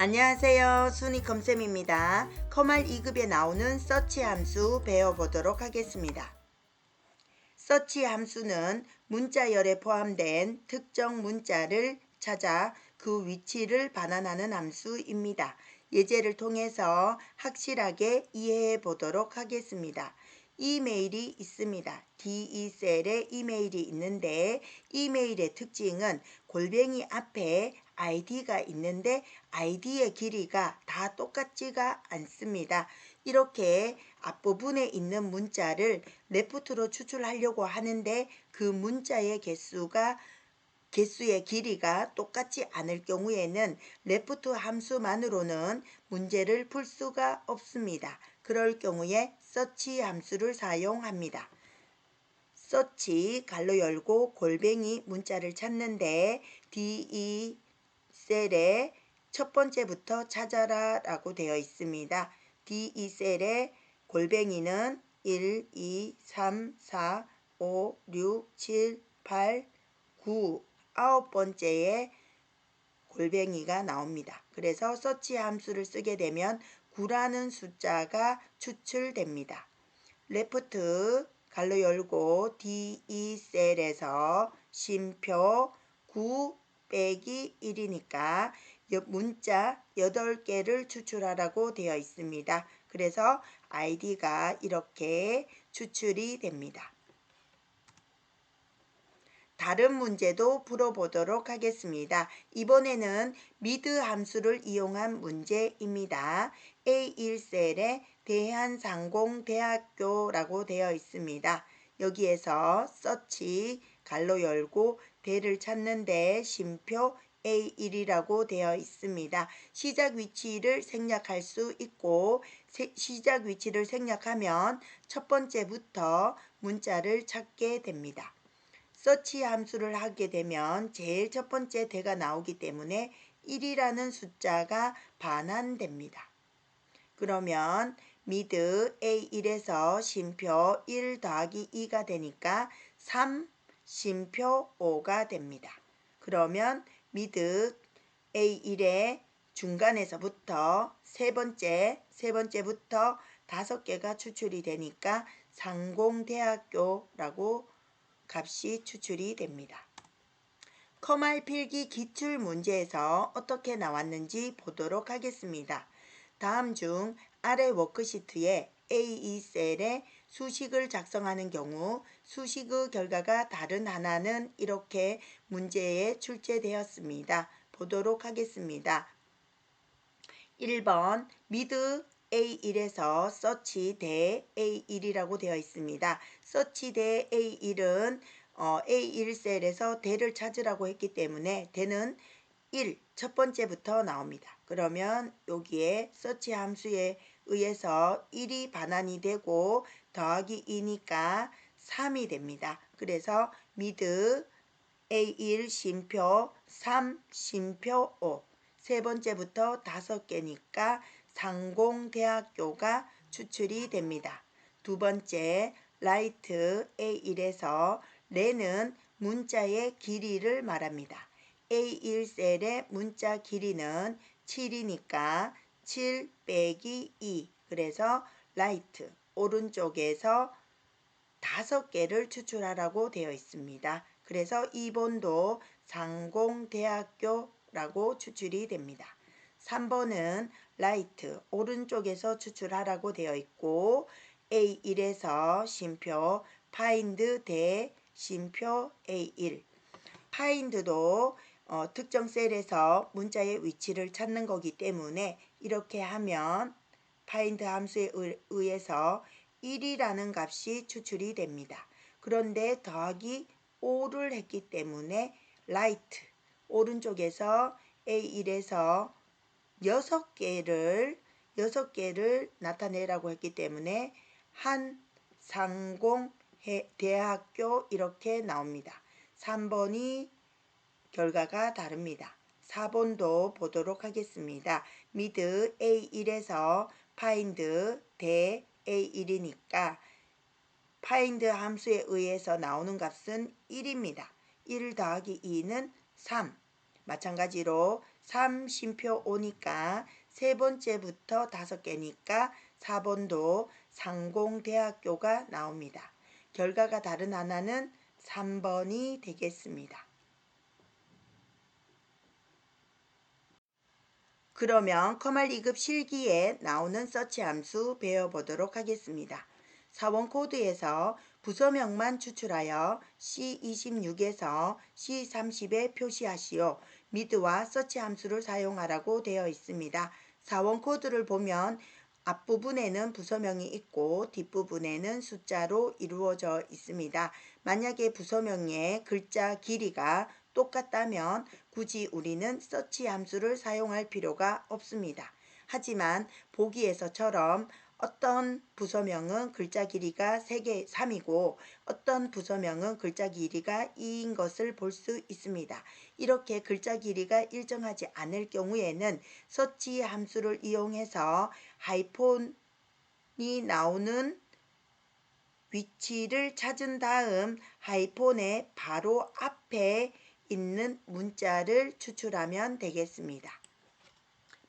안녕하세요. 순이컴쌤입니다. 커말 2급에 나오는 서치 함수 배워보도록 하겠습니다. 서치 함수는 문자열에 포함된 특정 문자를 찾아 그 위치를 반환하는 함수입니다. 예제를 통해서 확실하게 이해해 보도록 하겠습니다. 이메일이 있습니다. DE셀에 이메일이 있는데 이메일의 특징은 골뱅이 앞에 아이디가 있는데 아이디의 길이가 다 똑같지가 않습니다. 이렇게 앞부분에 있는 문자를 레프트로 추출하려고 하는데 그 문자의 개수가 개수의 길이가 똑같지 않을 경우에는 레프트 함수만으로는 문제를 풀 수가 없습니다. 그럴 경우에 서치 함수를 사용합니다. 서치 갈로 열고 골뱅이 문자를 찾는데 DE 셀에 첫 번째부터 찾아라 라고 되어 있습니다. DE 셀에 골뱅이는 1, 2, 3, 4, 5, 6, 7, 8, 9 아홉 번째에 골뱅이가 나옵니다. 그래서 서치 함수를 쓰게 되면 9라는 숫자가 추출됩니다. 레프트 갈로 열고 DE 셀에서 쉼표 9 빼기 1이니까 문자 8개를 추출하라고 되어 있습니다. 그래서 아이디가 이렇게 추출이 됩니다. 다른 문제도 풀어보도록 하겠습니다. 이번에는 미드 함수를 이용한 문제입니다. A1셀에 대한상공대학교라고 되어 있습니다. 여기에서 서치 갈로 열고 대를 찾는데 쉼표 A1이라고 되어 있습니다. 시작 위치를 생략할 수 있고 시작 위치를 생략하면 첫 번째부터 문자를 찾게 됩니다. 서치 함수를 하게 되면 제일 첫 번째 대가 나오기 때문에 1이라는 숫자가 반환됩니다. 그러면 미드 A1에서 쉼표 1 더하기 2가 되니까 3 쉼표 5가 됩니다. 그러면 미드 A1의 중간에서부터 세 번째, 세 번째부터 다섯 개가 추출이 되니까 상공대학교라고 값이 추출이 됩니다. 커말 필기 기출 문제에서 어떻게 나왔는지 보도록 하겠습니다. 다음 중 아래 워크시트에 A2셀에 수식을 작성하는 경우 수식의 결과가 다른 하나는 이렇게 문제에 출제되었습니다. 보도록 하겠습니다. 1번 미드 A1에서 서치 대 A1이라고 되어 있습니다. 서치 대 A1은 어, A1셀에서 대를 찾으라고 했기 때문에 대는 1, 첫 번째부터 나옵니다. 그러면 여기에 서치 함수에 의해서 1이 반환이 되고 더하기 2니까 3이 됩니다. 그래서 미드 A1 쉼표 3 쉼표 5 세 번째부터 다섯 개니까 상공대학교가 추출이 됩니다. 두 번째 라이트 A1에서 레는 문자의 길이를 말합니다. A1셀의 문자 길이는 7이니까 7 빼기 2 그래서 라이트 오른쪽에서 다섯 개를 추출하라고 되어 있습니다. 그래서 2번도 상공대학교라고 추출이 됩니다. 3번은 라이트 오른쪽에서 추출하라고 되어 있고 A1에서 쉼표 파인드 대 쉼표 A1 파인드도 어, 특정 셀에서 문자의 위치를 찾는 거기 때문에 이렇게 하면 파인드 함수에 의해서 1이라는 값이 추출이 됩니다. 그런데 더하기 5를 했기 때문에 라이트 오른쪽에서 A1에서 6개를 6개를 나타내라고 했기 때문에 한 상공 대학교 이렇게 나옵니다. 3번이 결과가 다릅니다. 4번도 보도록 하겠습니다. 미드 A1에서 파인드 대 A1이니까 파인드 함수에 의해서 나오는 값은 1입니다. 1 더하기 2는 3. 마찬가지로 3 쉼표 5니까 세 번째부터 다섯 개니까 4번도 상공대학교가 나옵니다. 결과가 다른 하나는 3번이 되겠습니다. 그러면 커말 2급 실기에 나오는 서치 함수 배워보도록 하겠습니다. 사원 코드에서 부서명만 추출하여 C26에서 C30에 표시하시오. 미드와 서치 함수를 사용하라고 되어 있습니다. 사원 코드를 보면 앞부분에는 부서명이 있고 뒷부분에는 숫자로 이루어져 있습니다. 만약에 부서명의 글자 길이가 똑같다면 굳이 우리는 서치 함수를 사용할 필요가 없습니다. 하지만 보기에서처럼 어떤 부서명은 글자 길이가 3개 3이고 어떤 부서명은 글자 길이가 2인 것을 볼 수 있습니다. 이렇게 글자 길이가 일정하지 않을 경우에는 서치 함수를 이용해서 하이폰이 나오는 위치를 찾은 다음 하이폰의 바로 앞에 있는 문자를 추출하면 되겠습니다.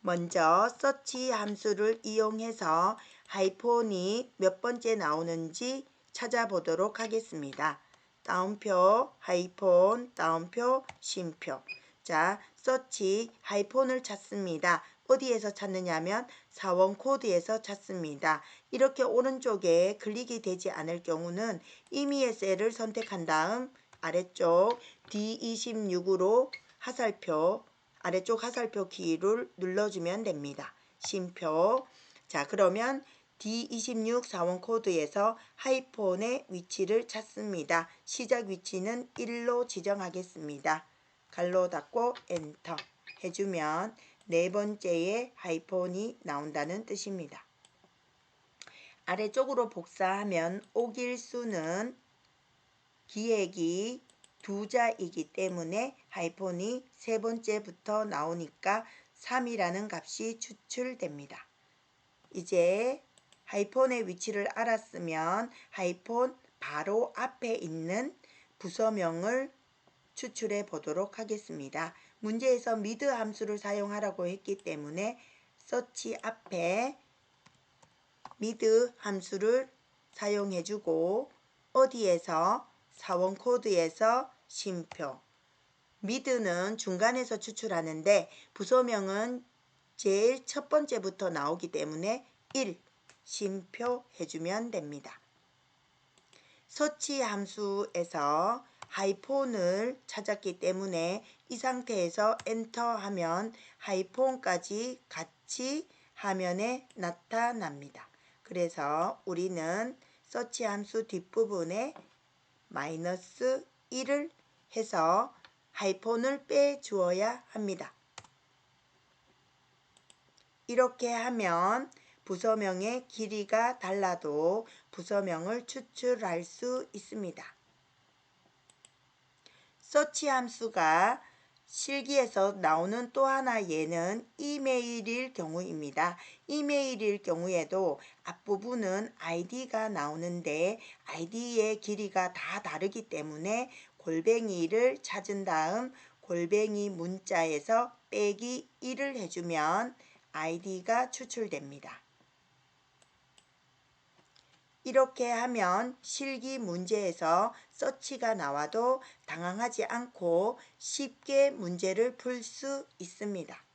먼저 서치 함수를 이용해서 하이폰이 몇 번째 나오는지 찾아보도록 하겠습니다. 다운표, 하이폰, 다운표, 쉼표. 자, 서치 하이폰을 찾습니다. 어디에서 찾느냐면 사원 코드에서 찾습니다. 이렇게 오른쪽에 클릭이 되지 않을 경우는 임의의 셀을 선택한 다음 아래쪽 D26으로 하살표 아래쪽 하살표 키를 눌러주면 됩니다. 쉼표 자 그러면 D26 사원 코드에서 하이폰의 위치를 찾습니다. 시작 위치는 1로 지정하겠습니다. 갈로 닫고 엔터 해주면 네 번째의 하이폰이 나온다는 뜻입니다. 아래쪽으로 복사하면 오길수는 기획이 두 자이기 때문에 하이폰이 세 번째부터 나오니까 3이라는 값이 추출됩니다. 이제 하이폰의 위치를 알았으면 하이폰 바로 앞에 있는 부서명을 추출해 보도록 하겠습니다. 문제에서 미드 함수를 사용하라고 했기 때문에 서치 앞에 미드 함수를 사용해주고 어디에서 사원 코드에서 쉼표 미드는 중간에서 추출하는데 부소명은 제일 첫 번째부터 나오기 때문에 1 쉼표 해주면 됩니다. 서치 함수에서 하이폰을 찾았기 때문에 이 상태에서 엔터 하면 하이폰까지 같이 화면에 나타납니다. 그래서 우리는 서치 함수 뒷부분에 마이너스 1을 해서 하이폰을 빼주어야 합니다. 이렇게 하면 부서명의 길이가 달라도 부서명을 추출할 수 있습니다. 서치 함수가 실기에서 나오는 또 하나 예는 이메일일 경우입니다. 이메일일 경우에도 앞부분은 아이디가 나오는데 아이디의 길이가 다 다르기 때문에 골뱅이를 찾은 다음 골뱅이 문자에서 빼기 1을 해주면 아이디가 추출됩니다. 이렇게 하면 실기 문제에서 서치가 나와도 당황하지 않고 쉽게 문제를 풀 수 있습니다.